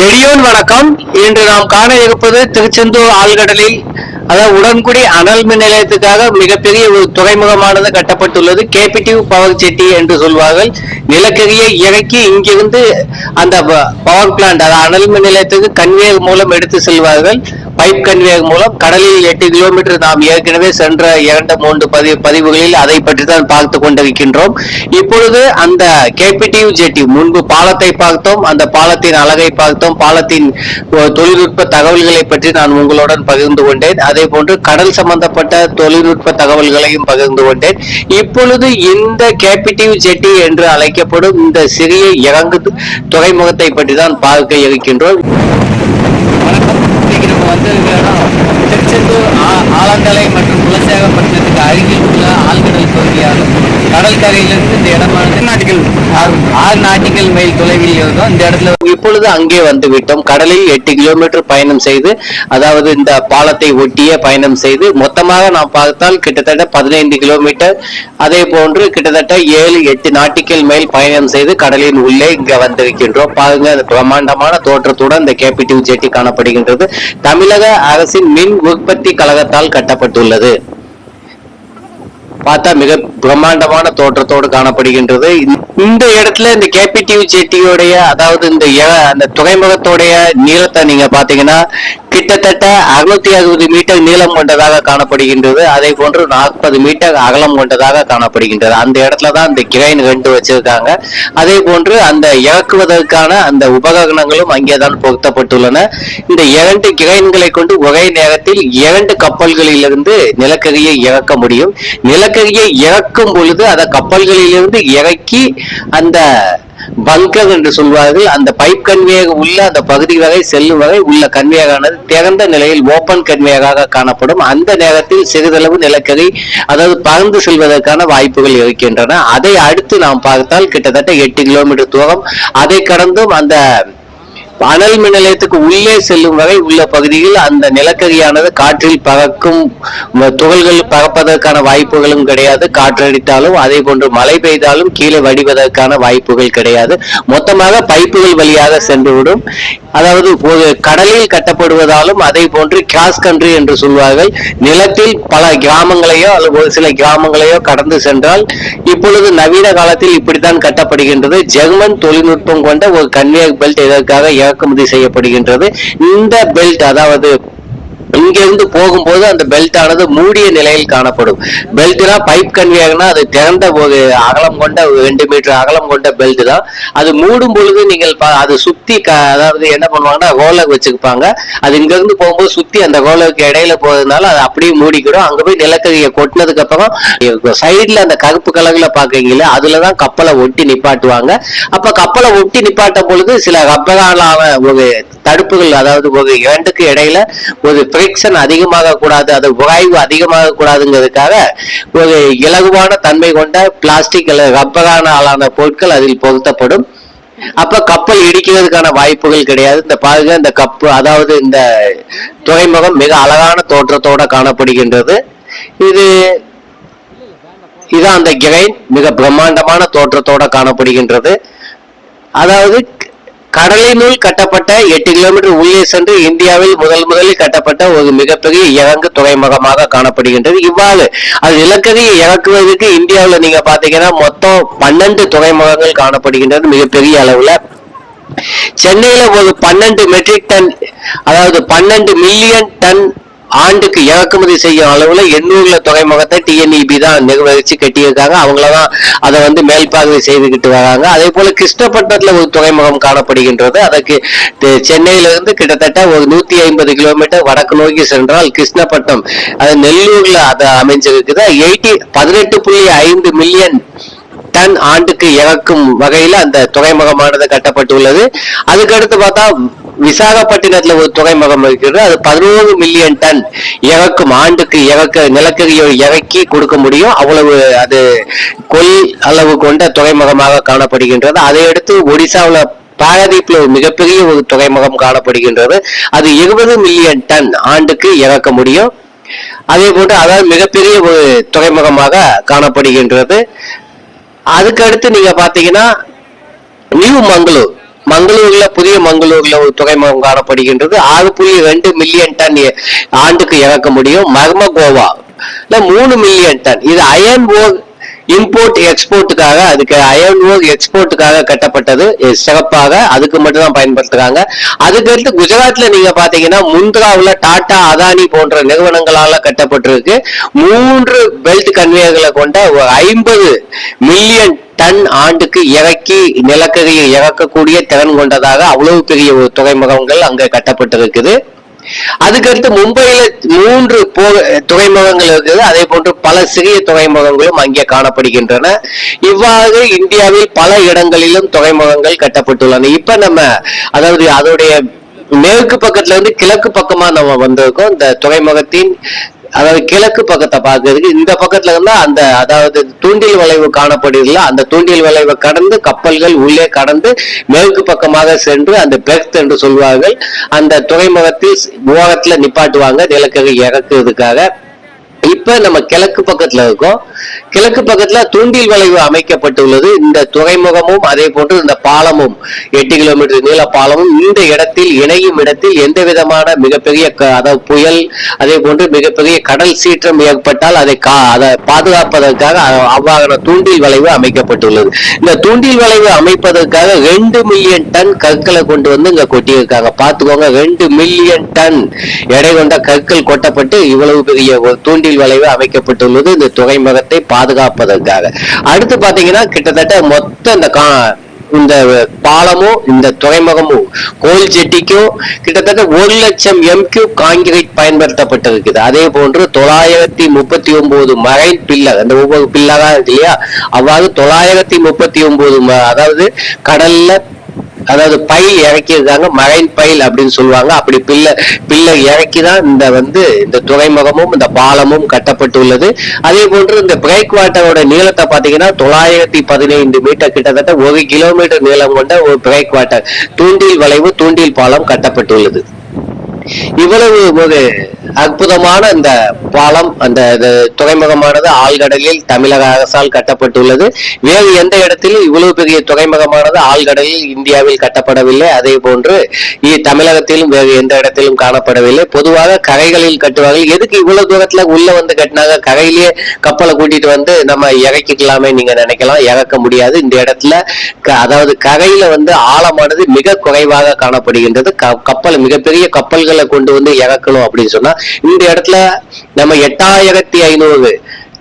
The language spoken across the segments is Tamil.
நெடியோன் வணக்கம். இன்று நாம் காண இருப்பது திருச்செந்தூர் ஆழ்கடலில் அதாவது உடன்குடி அனல் மின் நிலையத்துக்காக மிகப்பெரிய ஒரு துறைமுகமானது கட்டப்பட்டுள்ளது. கேபிட்டிவ் பவர் செட்டி என்று சொல்வார்கள். நிலக்கரியை இறக்கி இங்கிருந்து அந்த பவர் பிளான்ட் அதாவது அனல் மின் நிலையத்துக்கு கன்வேயர் மூலம் எடுத்து செல்வார்கள். பைப் கன்வேயர் மூலம் கடலில் எட்டு கிலோமீட்டர் நாம் ஏற்கனவே சென்ற இரண்டு மூன்று பதிவு பதிவுகளில் அதை பற்றி தான் பார்த்து கொண்டிருக்கின்றோம். இப்பொழுது அந்த கேபிட்டிவ் ஜெட்டி முன்பு பாலத்தை பார்த்தோம் அந்த பாலத்தின் அழகை பார்த்தோம் பாலத்தின் தொழில்நுட்ப தகவல்களை பற்றி நான் உங்களுடன் பகிர்ந்து கொண்டேன். அதே போன்று கடல் சம்பந்தப்பட்ட தொழில்நுட்ப தகவல்களையும் பகிர்ந்து கொண்டேன். இப்பொழுது இந்த கேபிட்டிவ் ஜெட்டி என்று அழைக்கப்படும் இந்த சிறிய இறங்கு துறைமுகத்தை பற்றி தான் பார்க்க இருக்கின்றோம். வணக்கம் இன்னைக்கு நம்ம வந்து திருச்செந்தூர் ஆ- ஆலந்தலை மற்றும் குலசேகப்பட்டினத்துக்கு அருகில் உள்ள ஆழ்கடல் பகுதியாகும் கடற்கரையிலிருந்து இந்த இடமானது நாட்டிகள் ஆறு நாட்டிகள் மைல் தொலைவில் இருந்தோம். இந்த இடத்துல இப்பொழுது அங்கே வந்து விட்டோம் கடலில் எட்டு கிலோமீட்டர் பயணம் செய்து அதாவது இந்த பாலத்தை ஒட்டியே பயணம் செய்து மொத்தமாக நாம் பார்த்தால் கிட்டத்தட்ட பதினைந்து கிலோமீட்டர் அதே போன்று கிட்டத்தட்ட ஏழு எட்டு நாட்டிக்கல் மைல் பயணம் செய்து கடலின் உள்ளே இங்க வந்திருக்கின்றோம். பாருங்க அந்த பிரம்மாண்டமான தோற்றத்துடன் இந்த கேபிட்டிவ் ஜெட்டி காணப்படுகின்றது. தமிழக அரசின் மின் உற்பத்தி கழகத்தால் கட்டப்பட்டுள்ளது. பார்த்தா மிக பிரம்மாண்டமான தோற்றத்தோடு காணப்படுகின்றது. இந்த இடத்துல இந்த கேபிடிவ் செட்டியோடைய அதாவது இந்த அந்த துறைமுகத்தோடைய நீளத்தை நீங்க பாத்தீங்கன்னா கிட்டத்தட்ட அறுநூத்தி அறுபது மீட்டர் நீளம் கொண்டதாக காணப்படுகின்றது. அதே போன்று நாற்பது மீட்டர் அகலம் கொண்டதாக காணப்படுகின்றது. அந்த இடத்துல தான் இந்த கிரைன் ரெண்டு வச்சிருக்காங்க. அதே போன்று அந்த இறக்குவதற்கான அந்த உபகரணங்களும் அங்கேதான் பொருத்தப்பட்டுள்ளன. இந்த இரண்டு கிரைன்களை கொண்டு ஒரே நேரத்தில் இரண்டு கப்பல்களிலிருந்து நிலக்கரியை இறக்க முடியும். நிலக்கரியை இறக்கும் பொழுது அந்த கப்பல்களிலிருந்து இறக்கி அந்த பங்கர் என்று சொல்வார்கள். அந்த பைப் கன்வேயர் உள்ள அந்த பகுதி வரை செல்லும் வரை உள்ள கன்வேயரானது திறந்த நிலையில் ஓபன் கன்வேயராக காணப்படும். அந்த நேரத்தில் சிறிதளவு நிலக்கரி அதாவது பறந்து செல்வதற்கான வாய்ப்புகள் இருக்கின்றன. அதை அடுத்து நாம் பார்த்தால் கிட்டத்தட்ட எட்டு கிலோமீட்டர் தூரம். அதை கடந்தும் அந்த அனல் மின் நிலையத்துக்கு உள்ளே செல்லும் வரை உள்ள பகுதியில் அந்த நிலக்கரியானது காற்றில் பறக்கும் துகள்கள் பறப்பதற்கான வாய்ப்புகளும் கிடையாது. காற்றடித்தாலும் அதே போன்று மழை பெய்தாலும் கீழே வடிவதற்கான வாய்ப்புகள் கிடையாது. மொத்தமாக பைப்புகள் வழியாக சென்றுவிடும். அதாவது ஒரு கடலில் கட்டப்படுவதாலும் அதே போன்று கிராஸ் கண்ட்ரி என்று சொல்வார்கள். நிலத்தில் பல கிராமங்களையோ அல்லது ஒரு சில கிராமங்களையோ கடந்து சென்றால் இப்பொழுது நவீன காலத்தில் இப்படித்தான் கட்டப்படுகின்றது. ஜெர்மன் தொழில்நுட்பம் கொண்ட ஒரு கன்வேயர் பெல்ட் இதற்காக இறக்குமதி செய்யப்படுகின்றது. இந்த பெல்ட் அதாவது இங்கிருந்து போகும்போது அந்த பெல்ட் ஆனது மூடிய நிலையில் காணப்படும். பெல்ட்னா பைப் கன்வேயர்னா அது திறந்த ஒரு அகலம் கொண்ட ரெண்டு மீட்டர் அகலம் கொண்ட பெல்ட் தான். அது மூடும் பொழுது நீங்கள் பா- அது சுத்தி அதாவது என்ன பண்ணுவாங்கன்னா ரோலர் வச்சுருப்பாங்க அது இங்கிருந்து போகும்போது சுத்தி அந்த ரோலருக்கு இடையில போகிறதுனால அது அப்படியே மூடிக்கிடும். அங்க போய் நிலக்கரியை கொட்டினதுக்கு அப்புறம் சைட்ல அந்த கருப்பு கலர்ல பாக்குறீங்களா அதுலதான் கப்பலை ஒட்டி நிப்பாட்டுவாங்க. அப்ப கப்பலை ஒட்டி நிப்பாட்டும் பொழுது சில ரப்பராலான ஒரு தடுப்புகள் அதாவது ஒரு இரண்டுக்கு இடையில ஒரு ஃபிரிக்ஷன் அதிகமாக கூடாது அது உராய்வு அதிகமாக கூடாதுங்கிறதுக்காக ஒரு இலகுவான தன்மை கொண்ட பிளாஸ்டிக் அல்லது ரப்பரான ஆளான பொருட்கள் அதில் பொருத்தப்படும். அப்ப கப்பல் இடிக்கிறதுக்கான வாய்ப்புகள் கிடையாது. இந்த பாருங்க இந்த கப்பு அதாவது இந்த துறைமுகம் மிக அழகான தோற்றத்தோட காணப்படுகின்றது. இது இதான் அந்த கிரைன் மிக பிரம்மாண்டமான தோற்றத்தோட காணப்படுகின்றது. அதாவது கடலினுள் கட்டப்பட்ட எட்டு கிலோமீட்டர் உள்ளே சென்று இந்தியாவில் முதல் முதலில் கட்டப்பட்ட ஒரு மிகப்பெரிய இறங்கு துறைமுகமாக காணப்படுகின்றது. இவ்வாறு அது நிலக்கரியை இறக்குவதற்கு இந்தியாவில் நீங்க பாத்தீங்கன்னா மொத்தம் பன்னெண்டு துறைமுகங்கள் காணப்படுகின்றது மிகப்பெரிய அளவுல. சென்னையில ஒரு பன்னெண்டு மெட்ரிக் டன் அதாவது பன்னெண்டு மில்லியன் டன் ஆண்டுக்கு இறக்குமதி செய்யும் அளவுல எண்ணூறுல துறைமுகத்தை டிஎன்இபி தான் நிர்வகிச்சு கட்டியிருக்காங்க. அவங்களதான் அதை வந்து மேல்பார்வை செய்துகிட்டு வராங்க. அதே போல கிருஷ்ணப்பட்டினத்துல ஒரு துறைமுகம் காணப்படுகின்றது. அதற்கு சென்னையிலிருந்து சென்னையில இருந்து கிட்டத்தட்ட ஒரு நூத்தி ஐம்பது கிலோமீட்டர் வடக்கு நோக்கி சென்றால் கிருஷ்ணப்பட்டினம். அது நெல்லூர்ல அது அமைஞ்சிருக்குது. எயிட்டி பதினெட்டு புள்ளி ஐந்து மில்லியன் டன் ஆண்டுக்கு இறக்கும் வகையில அந்த துறைமுகமானது கட்டப்பட்டுள்ளது. அதுக்கடுத்து பார்த்தா விசாகப்பட்டினத்துல ஒரு துறைமுகம் இருக்கிறது. அது பதினோரு மில்லியன் டன் இறக்கும் ஆண்டுக்கு இறக்க நிலக்கரியை இறக்கி கொடுக்க முடியும். அவ்வளவு அது கொள் அளவு கொண்ட துறைமுகமாக காணப்படுகின்றது. அதை அடுத்து ஒடிசாவுல பாரதீப்ல ஒரு மிகப்பெரிய ஒரு துறைமுகம் காணப்படுகின்றது. அது இருபது மில்லியன் டன் ஆண்டுக்கு இறக்க முடியும். அதே போன்று அதாவது மிகப்பெரிய ஒரு துறைமுகமாக காணப்படுகின்றது. அதுக்கு அடுத்து நீங்க பாத்தீங்கன்னா நியூ மங்களூர். மங்களூர்ல புதிய மங்களூர்ல ஒரு துறைமுகம் காணப்படுகின்றது. ஆறு புள்ளி ரெண்டு மில்லியன் டன் ஆண்டுக்கு இறக்க முடியும். மர்ம கோவா மூணு மில்லியன் டன். இது அயன் ஓர் இம்போர்ட் எக்ஸ்போர்ட்டுக்காக அதுக்கு அயன் ஓர் எக்ஸ்போர்ட்டுக்காக கட்டப்பட்டது. சிறப்பாக அதுக்கு மட்டும் தான் பயன்படுத்துறாங்க. அதுக்கடுத்து குஜராத்ல நீங்க பாத்தீங்கன்னா முந்த்ராவில் டாடா அதானி போன்ற நிறுவனங்களால கட்டப்பட்டிருக்கு. மூன்று பெல்ட் கன்வேயர்களை கொண்ட ஒரு ஐம்பது மில்லியன் டன் ஆண்டுக்கு இறக்கி நிலக்கரியை இறக்கக்கூடிய திறன் கொண்டதாக அவ்வளவு பெரிய ஒரு துறைமுகங்கள் அங்கே கட்டப்பட்டிருக்குது. அதுக்கடுத்து மும்பையில மூன்று போ துறைமுகங்கள் இருக்குது. அதே போன்று பல சிறிய துறைமுகங்களும் அங்கே காணப்படுகின்றன. இவ்வாறு இந்தியாவில் பல இடங்களிலும் துறைமுகங்கள் கட்டப்பட்டுள்ளன. இப்ப நம்ம அதாவது அதோடைய மேற்கு பக்கத்துல இருந்து கிழக்கு பக்கமா நம்ம வந்திருக்கோம். இந்த துறைமுகத்தின் அதாவது கிழக்கு பக்கத்தை பார்க்கறதுக்கு இந்த பக்கத்துல இருந்தா அந்த அதாவது தூண்டில் வளைவு காணப்படுகிறதுல அந்த தூண்டில் வளைவை கடந்து கப்பல்கள் உள்ளே கடந்து மேற்கு பக்கமாக சென்று அந்த பெர்த் என்று சொல்வார்கள் அந்த துறைமுகத்தில் ஓரத்துல நிப்பாட்டுவாங்க நிலக்கரி இறக்குறதுக்காக. இப்ப நம்ம கிழக்கு பக்கத்துல இருக்கோம். கிழக்கு பக்கத்துல தூண்டில் வளைவு அமைக்கப்பட்டுள்ளது. இந்த துறைமுகமும் அதே போன்று இந்த பாலமும் எட்டு கிலோமீட்டர் நீள பாலமும் இந்த இடத்தில் இணையும் இடத்தில் எந்த விதமான மிகப்பெரிய அதாவது புயல் அதே போன்று மிகப்பெரிய கடல் சீற்றம் ஏற்பட்டால் அதை கா அதை பாதுகாப்பதற்காக அவ்வாறான தூண்டில் வளைவு அமைக்கப்பட்டுள்ளது. இந்த தூண்டில் வளைவு அமைப்பதற்காக ரெண்டு மில்லியன் டன் கற்களை கொண்டு வந்து இங்க கொட்டியிருக்காங்க. பாத்துக்கோங்க ரெண்டு மில்லியன் டன் எடை கொண்ட கற்கள் கொட்டப்பட்டு இவ்வளவு பெரிய ஒரு தூண்டில் வளைவு அமைக்கப்பட்டுள்ளது. இந்த துறைமுகத்தை பாதுகாப்பதற்காக. அடுத்து பாத்தீங்கன்னா கிட்டத்தட்ட மொத்த இந்த கா இந்த பாலமும் இந்த துறைமுகமும் கோயில் ஜெட்டிக்கும் கிட்டத்தட்ட ஒரு லட்சம் எம்கியூ காங்கிரீட் பயன்படுத்தப்பட்டிருக்குது. அதே போன்று தொள்ளாயிரத்தி முப்பத்தி ஒன்பது மரைன் பில்லர் அந்த ஒவ்வொரு பில்லரா இருக்கு இல்லையா? அவ்வாறு தொள்ளாயிரத்தி முப்பத்தி ஒன்பது அதாவது கடல்ல அதாவது பயில் இறக்கியிருக்காங்க மழையின் பயில் அப்படின்னு சொல்லுவாங்க. அப்படி பில்ல பில்லை இறக்கி தான் இந்த வந்து இந்த துறைமுகமும் இந்த பாலமும் கட்டப்பட்டுள்ளது. அதே போன்று இந்த பிரேக் வாட்டரோட நீளத்தை பார்த்தீங்கன்னா தொள்ளாயிரத்தி பதினைந்து மீட்டர் கிட்டத்தட்ட ஒரு கிலோமீட்டர் நீளம் கொண்ட ஒரு பிரேக் வாட்டர் தூண்டில் வளைவு தூண்டில் பாலம் கட்டப்பட்டுள்ளது. இவ்வளவு ஒரு அற்புதமான இந்த பாலம் அந்த இது துறைமுகமானது ஆழ்கடலில் தமிழக அரசால் கட்டப்பட்டுள்ளது. வேறு எந்த இடத்திலும் இவ்வளவு பெரிய துறைமுகமானது ஆழ்கடலில் இந்தியாவில் கட்டப்படவில்லை. அதே போன்று இ- தமிழகத்திலும் வேறு எந்த இடத்திலும் காணப்படவில்லை. பொதுவாக கரைகளில் கட்டுவார்கள். எதுக்கு இவ்வளவு தூரத்துல உள்ள வந்து கட்டினாங்க? கரையிலேயே கப்பலை கூட்டிட்டு வந்து நம்ம இறக்கிக்கலாமே நீங்க நினைக்கலாம். இறக்க முடியாது. இந்த இடத்துல க- அதாவது கரையில வந்து ஆழமானது மிக குறைவாக காணப்படுகின்றது. க- கப்பல் மிகப்பெரிய கப்பல்களை கொண்டு வந்து இறக்கணும் அப்படின்னு சொன்னா இந்த இடத்துல நம்ம எட்டாயிரத்தி ஐநூறு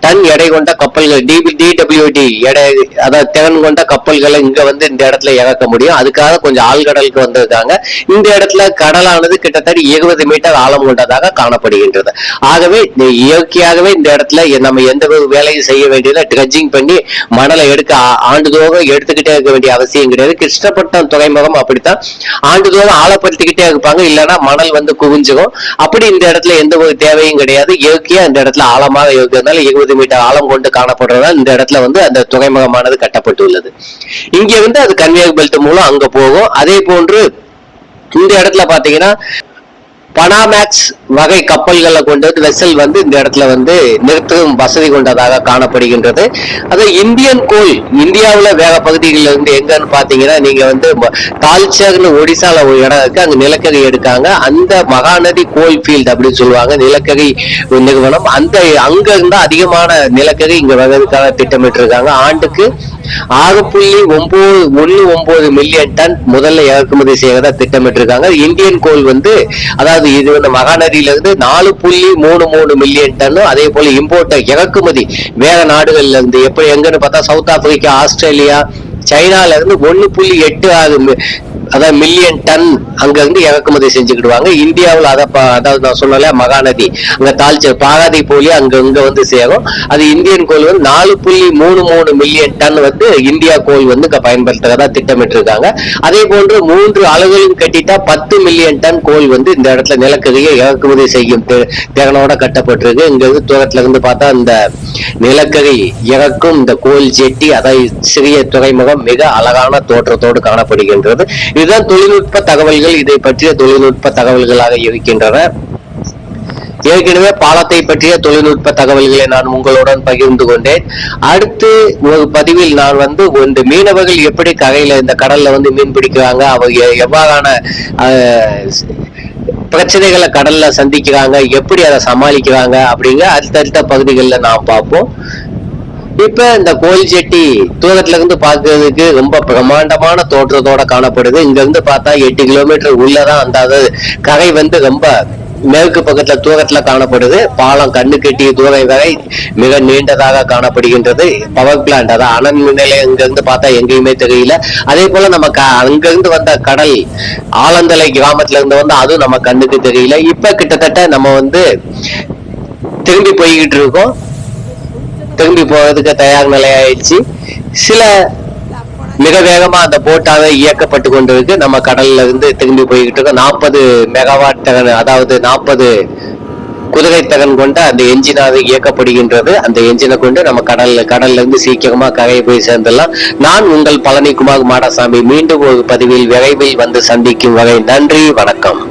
டன் எடை கொண்ட கப்பல்கள் டிபி டிடபிள்யூடி எடை அதாவது திறன் கொண்ட கப்பல்களை இங்க வந்து இந்த இடத்துல இறக்க முடியும். அதுக்காக கொஞ்சம் ஆழ்கடலுக்கு வந்திருக்காங்க. இந்த இடத்துல கடலானது கிட்டத்தட்ட இருபது மீட்டர் ஆழம் கொண்டதாக காணப்படுகின்றது. ஆகவே இயற்கையாகவே இந்த இடத்துல நம்ம எந்த ஒரு வேலையும் செய்ய வேண்டியதில்லை. ட்ரெட்ஜிங் பண்ணி மணலை எடுக்க ஆ- ஆண்டுதோறும் எடுத்துக்கிட்டே இருக்க வேண்டிய அவசியம் கிடையாது. கிருஷ்ணப்பட்டினம் துறைமுகம் அப்படித்தான். ஆண்டுதோறும் ஆழப்படுத்திக்கிட்டே இருப்பாங்க. இல்லைன்னா மணல் வந்து குவிஞ்சிரும். அப்படி இந்த இடத்துல எந்த ஒரு தேவையும் கிடையாது. இயற்கையா இந்த இடத்துல ஆழமாக இருக்கிறதுனால இருபது மீட்டர் ஆழம் கொண்டு காணப்படுறதால் இந்த இடத்துல வந்து அந்த துறைமுகமானது கட்டப்பட்டுள்ளது. இங்கே வந்து அது கன்வேயர் பெல்ட் மூலம் அங்க போகும். அதே போன்று இந்த இடத்துல பாத்தீங்கன்னா பனாமேக்ஸ் வகை கப்பல்களை கொண்டு வந்து வெசல் வந்து இந்த இடத்துல வந்து நிறுத்தும் வசதி கொண்டதாக காணப்படுகின்றது. அது இந்தியன் கோல் இந்தியாவில் வேற பகுதிகளில் இருந்து எங்கன்னு பார்த்தீங்கன்னா நீங்க வந்து தால்ச்சர்னு ஒடிசால ஒரு இடம் இருக்கு அங்கே நிலக்கரி எடுக்காங்க. அந்த மகாநதி கோல் ஃபீல்ட் அப்படின்னு சொல்லுவாங்க நிலக்கரி நிறுவனம். அந்த அங்க இருந்தா அதிகமான நிலக்கரி இங்க வர்றதுக்காக திட்டமிட்டு இருக்காங்க ஆண்டுக்கு ஆறு புள்ளி ஒன்பது ஒன்று ஒன்பது மில்லியன் டன் முதல்ல இறக்குமதி செய்வதா திட்டமிட்டு இருக்காங்க இந்தியன் கோல் வந்து அதாவது இது வந்து மகாநதியில இருந்து நாலு புள்ளி மூணு மூணு மில்லியன் டன்னும் அதே போல இம்போர்ட் இறக்குமதி. வேற நாடுகள்ல இருந்து எப்படி எங்கன்னு பார்த்தா சவுத் ஆப்பிரிக்கா ஆஸ்திரேலியா சைனால இருந்து ஒன்னு புள்ளி எட்டு ஆறு அதாவது மில்லியன் டன் அங்கேருந்து இறக்குமதி செஞ்சுக்கிடுவாங்க. இந்தியாவில் அதை அதாவது நான் சொன்னல மகாநதி. அங்கே தாழ்ச்சி பாராதி போலி அங்கே இங்கே வந்து சேரும். அது இந்தியன் கோல் வந்து நாலு புள்ளி மூணு மூணு மில்லியன் டன் வந்து இந்தியா கோல் வந்து இங்கே பயன்படுத்துறதா திட்டமிட்டு இருக்காங்க அதே போன்று மூன்று அளவுகளும் கட்டிட்டா பத்து மில்லியன் டன் கோல் வந்து இந்த இடத்துல நிலக்கரியை இறக்குமதி செய்யும் திறனோட கட்டப்பட்டிருக்கு. இங்கே வந்து தூரத்துல இருந்து பார்த்தா இந்த நிலக்கரி இறக்கும் இந்த கோல் ஜெட்டி அதாவது சிறிய துறைமுகம் மிக அழகான தோற்றத்தோடு காணப்படுகின்றது. இதுதான் தொழில்நுட்ப தகவல்கள். இதை பற்றிய தொழில்நுட்ப தகவல்களாக இருக்கின்றன. ஏற்கனவே பாலத்தை பற்றிய தொழில்நுட்ப தகவல்களை நான் உங்களுடன் பகிர்ந்து கொண்டேன். அடுத்து ஒரு பதிவில் நான் வந்து இந்த மீனவர்கள் எப்படி கரையில இந்த கடல்ல வந்து மீன் பிடிக்கிறாங்க அவங்க எவ்வாறான பிரச்சனைகளை கடல்ல சந்திக்கிறாங்க எப்படி அதை சமாளிக்கிறாங்க அப்படிங்கிற அடுத்தடுத்த பகுதிகளில் நான் பார்ப்போம். இப்ப இந்த கோயில் செட்டி தூரத்துல இருந்து பாக்குறதுக்கு ரொம்ப பிரம்மாண்டமான தோற்றத்தோட காணப்படுது. இங்க இருந்து பார்த்தா எட்டு கிலோமீட்டர் உள்ளதான் அந்த கரை வந்து ரொம்ப மேற்கு பக்கத்துல தூரத்துல காணப்படுது. பாலம் கண்ணு கெட்டிய தூரம் வரை மிக நீண்டதாக காணப்படுகின்றது. பவர் பிளான்ட் அதான். அனல் மின் நிலையம் இருந்து பார்த்தா எங்கேயுமே தெரியல. அதே போல நம்ம க- அங்கிருந்து வந்த கடல் ஆலந்தலை கிராமத்துல இருந்து வந்து அதுவும் நம்ம கண்ணுக்கு தெரியல. இப்ப கிட்டத்தட்ட நம்ம வந்து திரும்பி போய்கிட்டு இருக்கோம். திரும்பி போறதுக்கு தயார் நிலையாயிடுச்சு. சில மிக வேகமா அந்த போட்டாவே இயக்கப்பட்டு கொண்டிருக்கு. நம்ம கடல்ல இருந்து திரும்பி போய்கிட்டு இருக்கோம். நாற்பது மெகாவாட் தகன் அதாவது நாற்பது குதிரை தகன் கொண்ட அந்த என்ஜினாக இயக்கப்படுகின்றது. அந்த என்ஜினை கொண்டு நம்ம கடல்ல கடல்ல இருந்து சீக்கிரமா கரையை போய் சேர்ந்துடலாம். நான் உங்கள் பழனிக்குமார் மாடசாமி. மீண்டும் ஒரு பதிவில் விரைவில் வந்து சந்திக்கும் வரை நன்றி வணக்கம்.